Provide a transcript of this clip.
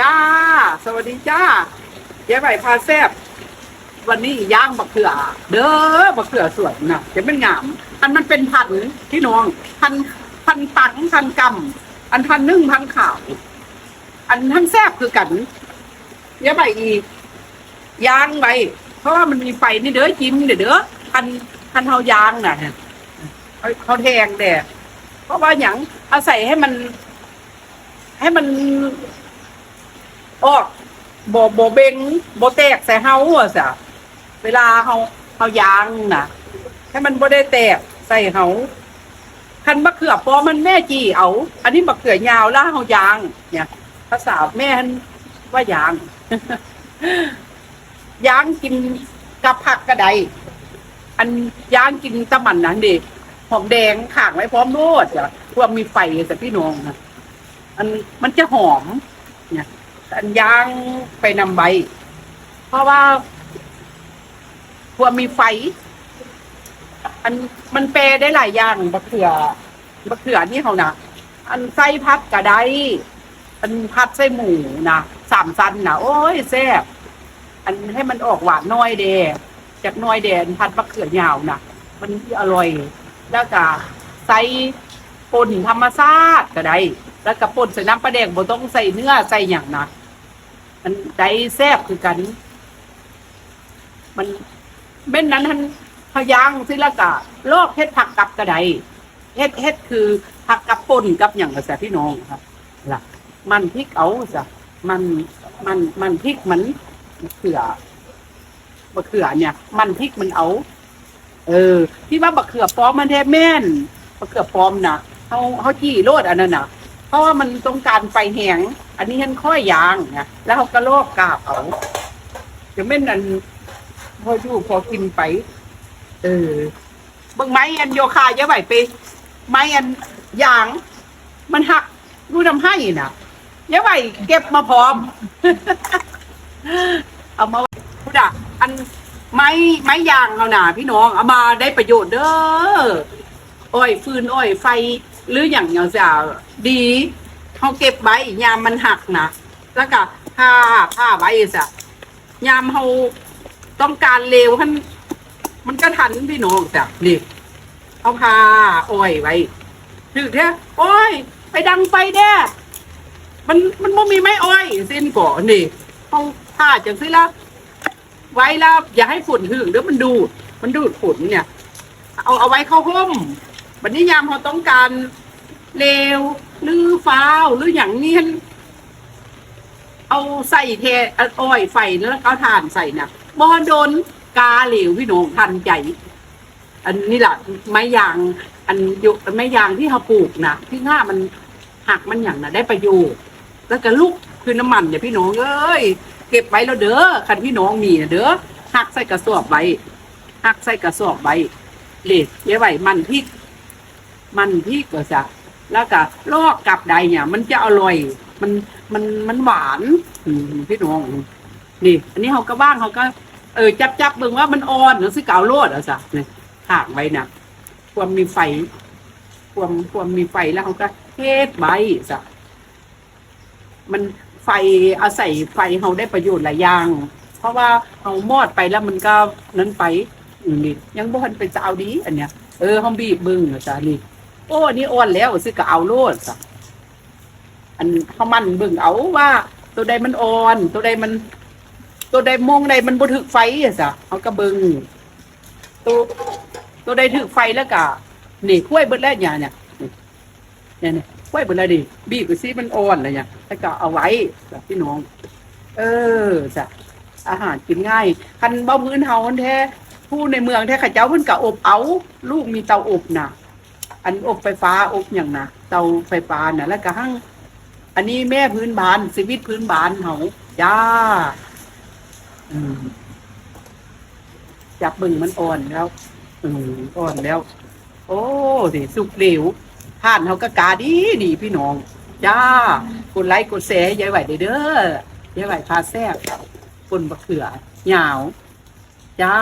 จ้า สวัสดีจ้าเย้ใบพาแซบวันนี้ย่างบักเขือ เด้อบักเขือสวยนะจะเป็นงาม อันมันเป็นพันธุ์พี่น้อง พันพันตังพันกำอันพันนึ่งพันขาว อันทั้งแซบคือกันเย้ใบอีย่างไปเพราะว่ามันมีไฟนี่เด้อจิ้มเด้อเด้อพันพันเฮายางน่ะเขาแทงแดดเพราะว่าอย่างเอาศัยให้มัน ให้มัน ออกบ่บ่เบงบ่แตกใส่เฮาอะจ้ะเวลาเฮาเฮายางน่ะให้มันบ่ได้แตกใส่เฮาคันมะเขือปอมันแม่จีเอา อันนี้มะเขือยาวล้วเฮายาง เนี่ย ภาษาแม่นว่ายางยางกินกับผักกระไดอันยางกินตะมันนั้นดิหอมแดงขางไว้พร้อมโลดจ้ะพวกมีไฟแต่พี่น้องนะอันมันจะหอมเนี่ย อันยางไปนำใบ เพราะว่าพวมีไฟ อันมันแปรได้หลายอย่างบะเขือบะเขือนี่เขานะอันไส้พัดกระไดอันพัดไส้หมูนะสามซันนะโอ้ยแซ่บอันให้มันออกหวานน้อยเดจากน้อยเดนพัดมะเขือยาวนะมันอร่อย แล้วก็ใส่ป่นธรรมชาติก็ได้ แล้วก็ป่นใส่น้ำปลาแดงบ่ต้องใส่เนื้อใส่อย่างนะ มันได้แซ่บคือกัน มันเม่นนั้นท่านพยางสิละกะลอกเฮ็ดผักกับกระไดเฮ็ดเฮ็ดคือผักกับป่นกับอย่างกระแสพี่น้องครับล่ะ มันพริกเอาจ้ะมันมันมันพริกมันเขือมะเขือเนี่ย มันพริกมันเอา เออ ที่ว่าบะเขือปลอมมันแท้แม่นบะเขือปลอมนะเขาเขาจี้โลดอันนั้นนะ ราะว่ามันต้องการไฟแหงอันนี้ฉันค่อยยางนะแล้วเขาก็ลอกกาบเอาจะไม่นั่นพออยู่พอกินไป เออบางไม้อันโยคาเยอะไหวไป ไม้อันยาง มันหักดูทำให้น่ะเยอะไหวเก็บมาพร้อม เอามาพุดะอันไม้ไม้ยางเขาหนาพี่น้อง เอามาได้ประโยชน์เด้ออ้อยฟืนอ้อยไฟ หรืออย่างอย่างจะดีเขาเก็บไว้ยามมันหักนะแล้วก็ผ้าผ้าไว้จ้ะยามเขาต้องการเร็วมันมันก็ทันพี่น้องจ้ะนี่เอาผ้าอ้อยไว้ถึงแท้โอ้ย ไปดังไฟแด้มันมันไม่มีไม้อ้อยสิ้นก่อนนี่เอาผ้าจังสิละไว้แล้วอย่าให้ฝุ่นถึงเดี๋ยวมันดูดมันดูดฝุ่นเนี่ย เอาเอาไว้เข้าห้ม บัดนี้ยามเขาต้องการเลวหรือฟ้าวหรืออย่างนี้คันเอาใส่เทอาอ้อยไฟแล้วก็ทานใส่นะบอโดนกาเหลวพี่น้องทันใจ อันนี้แหละไม้ยาง อันยุไม้ยางที่เขาปลูกนะที่ง่ามันหักมันอย่างน่ะได้ประโยชน์แล้วก็ลูกคือน้ำมันเนี่ยพี่น้องเอ้ยเก็บไว้แล้วเด้อคันพี่น้องมีนะเด้อหักใส่กระสอบไว้หักใส่กระสอบไว้เด็ดเยอะไหวมันพริก มันพริกก็จะแล้วก็ลอกกับใดเนี่ย มันจะอร่อย มันมันมันหวานพี่น้องนี่ อันนี้เขาก็บ้างเขาก็ เออจับจับเบิ่งว่ามันอ่อนหรือสิเกาโลดเหรอจ้ะเนี่ยถากไว้นะความมีไฟ ความความมีไฟแล้วเขาก็เทศไว้จ้ะมันไฟอาศัยไฟเขาได้ประโยชน์หลายอย่าง เพราะว่าเขามอดไปแล้วมันก็นั้นไปอืมนี่ยังบ่ทันไปจะเอาดี อันเนี้ยเออห้องบีบเบึงนะจ๊ะนี่ โอ้นี่อ่อนแล้วสิก็เอาโลดอันเขามันเบิ่งเอาว่า ตัวใดมันอ่อน ตัวใดมัน ตัวใดมองใดมันบ่ถึกไฟอะจ้ะเขาก็เบิงตัวตัวใดถึกไฟแล้วก็นี่กล้วยเบิดแล้วเนี่ยเนี่ยเนี่ยเนี่ยกล้วยเบิดแล้วดิบีบไปซิมันอ่อนอะไรเนี่ยแล้วก็เอาไว้จ้ะพี่น้อง เออจ้ะอาหารกินง่ายคันบ่มื้นเฮาแท้ผู้ในเมืองแท้ข้าเจ้าเพิ่นก็อบเอา ลูกมีเตาอบน่ะ อันอบไฟฟ้าอบอย่างนะเตาไฟฟ้าน่ะ แล้วก็หั่งอันนี้แม่พื้นบ้านชีวิตพื้นบ้านเฮาจ้าจับบึงมันอ่อนแล้ว อืมอ่อนแล้ว โอ้ดิสุกเหลวผ่านเฮาก็กาดีดีพี่น้อง จ้ากดไลค์กดแชร์ยายไหวเด้อเด้อยายไหวพาแซ่บคนบะเขือหยาว จ้า